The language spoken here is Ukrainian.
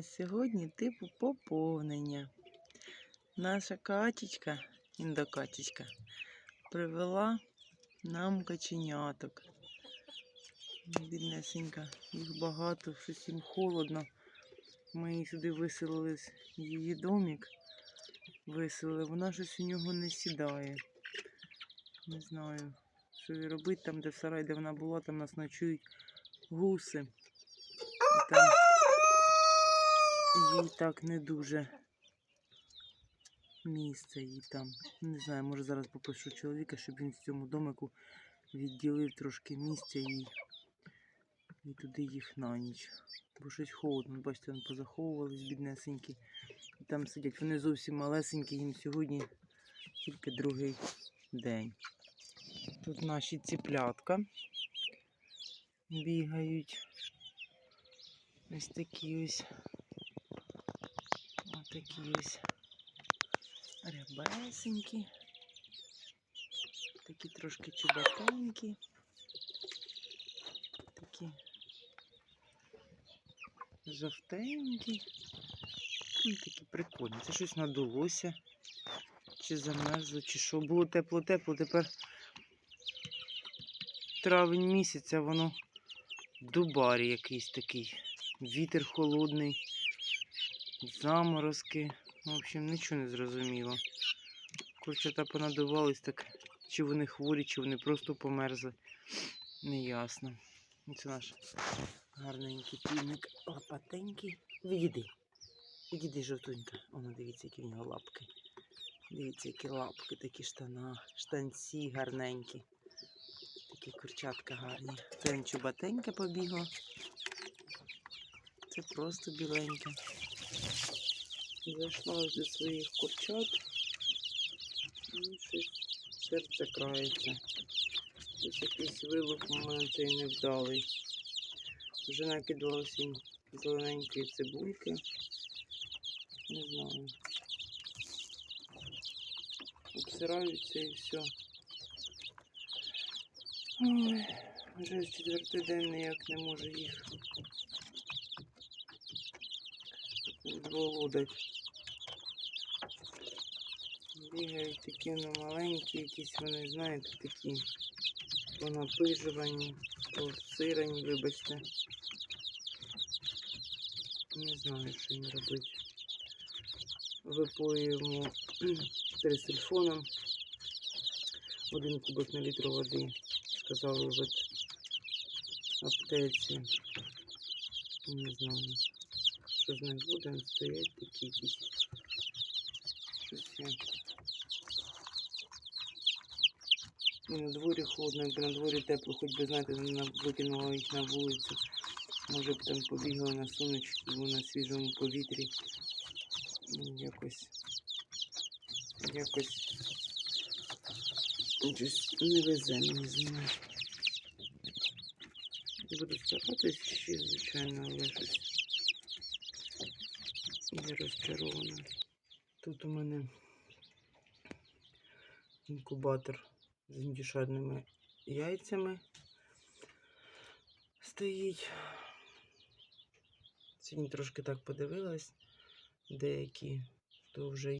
сьогодні типу поповнення. Наша качечка, індокачечка, привела нам каченяток. Біднесенька, їх багато, щось їм холодно. Ми її сюди виселили її домик. Виселили, вона щось у нього не сідає. Не знаю, що їй робити там, де в сарай, де вона була, там нас ночують гуси. І там їй так не дуже місце їй там. Не знаю, може зараз попрошу чоловіка, щоб він в цьому домику відділив трошки місця їй. І туди їх на ніч. Бо щось холодно, бачите, вони позаховувались біднесенькі. І там сидять. Вони зовсім малесенькі, їм сьогодні тільки другий день. Тут наші ціплятка бігають. Ось такі ось. Такі ось рябесенькі. Такі трошки чубатенькі. Такі жовтенькі. Ну, такі прикольні. Це щось надулося. Чи замерзло, чи що. Було тепло-тепло, тепер травень місяця воно дубарі якийсь такий. Вітер холодний, заморозки. В общем, нічого не зрозуміло. Курчата понадувались так, чи вони хворі, чи вони просто померзли. Неясно. Це наш гарненький півник. Лопатенький. Відійди. Відійди, жовтунька. Оно, дивіться, які в нього лапки. Дивіться, які лапки, такі штана, штанці гарненькі. Такі курчатка гарні. Він чубатенька побігла. Це просто біленьке. Зайшла до своїх курчат. Ну, щось серце крається. Ось якийсь вибух у мене цей невдалий. Вже накидалось їм зелененької цибульки. Не знаю. Обсираються і все. Ой, вже четвертий день ніяк не можу їх відволодати. Бігають такі ну, маленькі, якісь вони, знаєте, такі понапижувані, посирані, вибачте. Не знаю, що їм робити. Випоюємо пересильфоном один кубик на літр води. Сказали в аптеці. Не знаю, що з ним буде, стоять такі якісь. І на дворі холодно, якби на дворі тепло, хоч би, знаєте, на- викинула їх на вулицю. Може б там побігли на сонечку, на свіжому повітрі. Ну, Якось. Якось. Щось не везе мені з. Буду старатись ще, звичайно, але щось. Я розчарована. Тут у мене інкубатор з індюшарними яйцями стоїть. Сьогодні трошки так подивилась. Деякі то вже